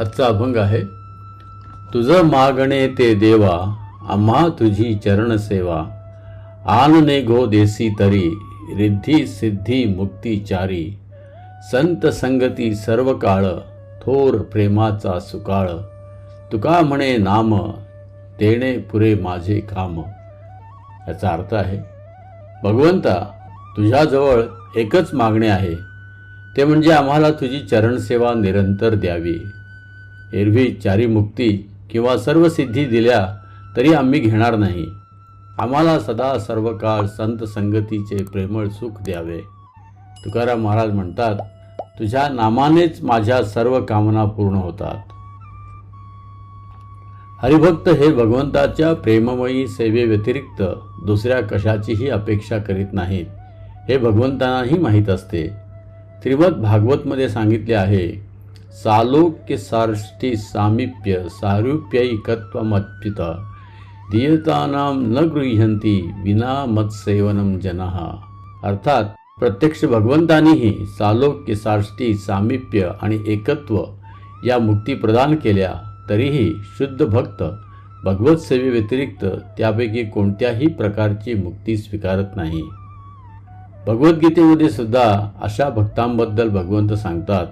आजचा अभंग आहे तुझं मागणे ते देवा आम्हा तुझी चरण सेवा. आनने गो देसी तरी रिद्धी सिद्धी मुक्ती चारी. संत संगती सर्व काळ थोर प्रेमाचा सुकाळ. तुका म्हणे नाम तेणे पुरे माझे काम. याचा अर्थ आहे भगवंता तुझ्याजवळ एकच मागणे आहे. ते म्हणजे आम्हाला तुझी चरणसेवा निरंतर द्यावी. एरवी चारी मुक्ती किंवा सर्व सिद्धी दिल्या तरी आम्ही घेणार नाही. आम्हाला सदा सर्व काळ संत संगतीचे प्रेमळ सुख द्यावे. तुकाराम महाराज म्हणतात तुझ्या नामानेच माझ्या सर्व कामना पूर्ण होतात. हरिभक्त हे भगवंताच्या प्रेममयी सेवेव्यतिरिक्त दुसऱ्या कशाचीही अपेक्षा करीत नाहीत हे भगवंतांनाही माहीत असते. श्रीमद भागवतमध्ये सांगितले आहे सालोक्य सार्ष्टी सामिप्य सारूप्यैकत्वमच्युत दीयतानां न गृह्यंती विना मत्सेवनम जनः। अर्थात प्रत्यक्ष भगवंतानीही सालोक्य साष्टी सामिप्य आणि एकत्व या मुक्ती प्रदान केल्या तरीही शुद्ध भक्त भगवत सेवेव्यतिरिक्त त्यापैकी कोणत्याही प्रकारची मुक्ती स्वीकारत नाही। भगवद्गीतेमध्ये सुद्धा अशा भक्तांबद्दल भगवंत सांगतात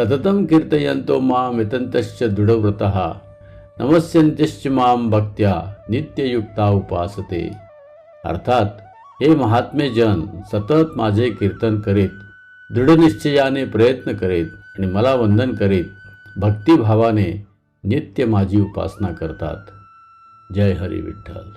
सततं कीर्तयन्तो मां यतंतश्च दृढव्रत। नमस्यन्त्यश्च मां भक्त्या नित्ययुक्ता उपासते। अर्थात हे महात्मे जन सतत माझे कीर्तन करीत दृढनिश्चयाने प्रयत्न करीत आणि मला वंदन करीत भक्तिभावाने नित्य माझी उपासना करतात। जय हरी विठ्ठल।